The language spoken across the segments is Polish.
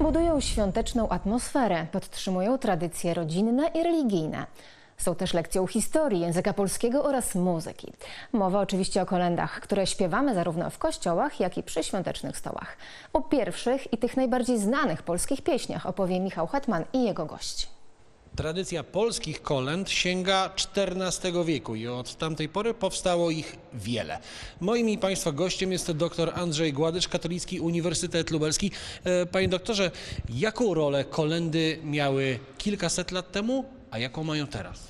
Budują świąteczną atmosferę, podtrzymują tradycje rodzinne i religijne. Są też lekcją historii, języka polskiego oraz muzyki. Mowa oczywiście o kolendach, które śpiewamy zarówno w kościołach, jak i przy świątecznych stołach. O pierwszych i tych najbardziej znanych polskich pieśniach opowie Michał Hetman i jego gość. Tradycja polskich kolęd sięga XIV wieku i od tamtej pory powstało ich wiele. Moim i Państwa gościem jest dr Andrzej Gładycz, Katolicki Uniwersytet Lubelski. E, Panie doktorze, jaką rolę kolendy miały kilkaset lat temu, a jaką mają teraz?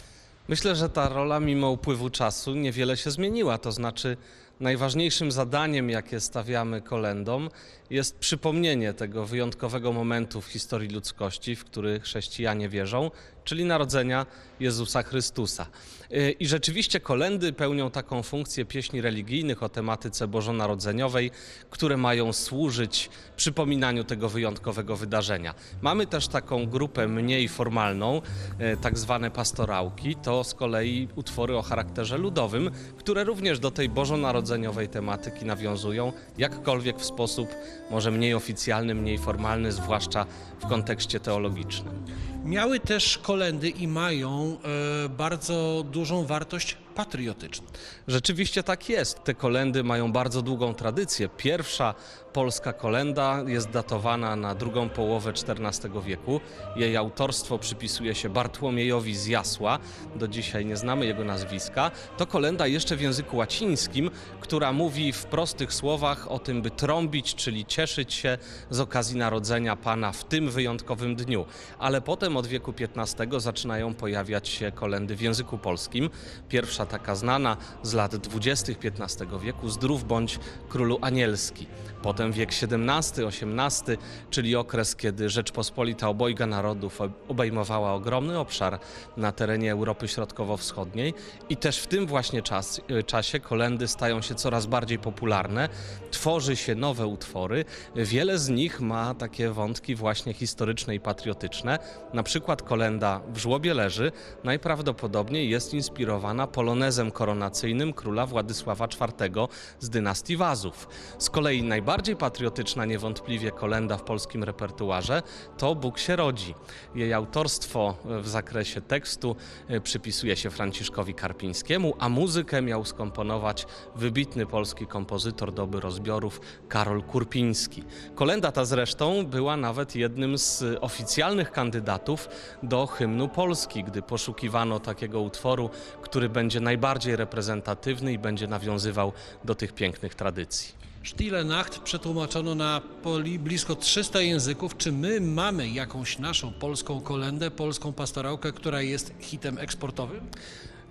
Myślę, że ta rola mimo upływu czasu niewiele się zmieniła. To znaczy, najważniejszym zadaniem, jakie stawiamy kolendom, jest przypomnienie tego wyjątkowego momentu w historii ludzkości, w który chrześcijanie wierzą, czyli narodzenia Jezusa Chrystusa. Yy, I rzeczywiście kolendy pełnią taką funkcję pieśni religijnych o tematyce bożonarodzeniowej, które mają służyć przypominaniu tego wyjątkowego wydarzenia. Mamy też taką grupę mniej formalną, e, tak zwane pastorałki. To z kolei utwory o charakterze ludowym, które również do tej bożonarodzeniowej tematyki nawiązują, jakkolwiek w sposób może mniej oficjalny, mniej formalny, zwłaszcza w kontekście teologicznym. Miały też kolendy i mają e, bardzo dużą wartość patriotyczną. Rzeczywiście tak jest. Te kolendy mają bardzo długą tradycję. Pierwsza polska kolenda jest datowana na drugą połowę XIV wieku. Jej autorstwo przypisuje się Bartłomiejowi z Jasła. Do dzisiaj nie znamy jego nazwiska. To kolenda jeszcze w języku łacińskim, która mówi w prostych słowach o tym, by trąbić, czyli cieszyć się z okazji narodzenia Pana w tym wyjątkowym dniu. Ale potem od wieku XV zaczynają pojawiać się kolendy w języku polskim. Pierwsza taka znana z lat 20. XV wieku, Zdrów bądź Królu Anielski. Potem wiek XVII, XVIII, czyli okres, kiedy Rzeczpospolita obojga narodów obejmowała ogromny obszar na terenie Europy Środkowo-Wschodniej i też w tym właśnie czas, czasie kolendy stają się coraz bardziej popularne, tworzy się nowe utwory. Wiele z nich ma takie wątki właśnie historyczne i patriotyczne. Na przykład kolenda w żłobie leży najprawdopodobniej jest inspirowana polonezem koronacyjnym króla Władysława IV z dynastii Wazów. Z kolei najbardziej patriotyczna niewątpliwie kolenda w polskim repertuarze to Bóg się rodzi. Jej autorstwo w zakresie tekstu e, przypisuje się Franciszkowi Karpińskiemu, a muzykę miał skomponować wybitny polski kompozytor doby rozbiorów Karol Kurpiński. Kolenda ta zresztą była nawet jednym z oficjalnych kandydatów do hymnu Polski, gdy poszukiwano takiego utworu, który będzie najbardziej reprezentatywny i będzie nawiązywał do tych pięknych tradycji. Stille Nacht przetłumaczono na poli blisko 300 języków. Czy my mamy jakąś naszą polską kolendę, polską pastorałkę, która jest hitem eksportowym?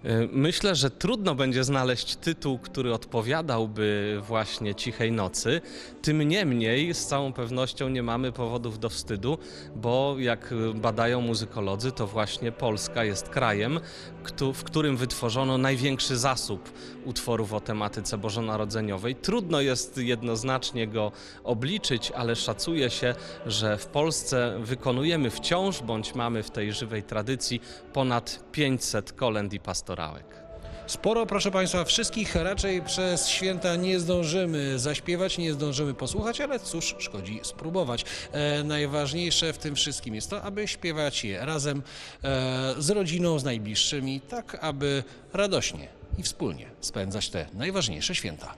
Y, Myślę, że trudno będzie znaleźć tytuł, który odpowiadałby właśnie Cichej Nocy. Tym niemniej, z całą pewnością nie mamy powodów do wstydu, bo jak badają muzykolodzy, to właśnie Polska jest krajem, w którym wytworzono największy zasób utworów o tematyce bożonarodzeniowej. Trudno jest jednoznacznie go obliczyć, ale szacuje się, że w Polsce wykonujemy wciąż, bądź mamy w tej żywej tradycji ponad 500 kolęd i pastorałek. Sporo, proszę Państwa, wszystkich raczej przez święta nie zdążymy zaśpiewać, nie zdążymy posłuchać, ale cóż, szkodzi spróbować. E, najważniejsze w tym wszystkim jest to, aby śpiewać je razem e, z rodziną, z najbliższymi, tak aby radośnie i wspólnie spędzać te najważniejsze święta.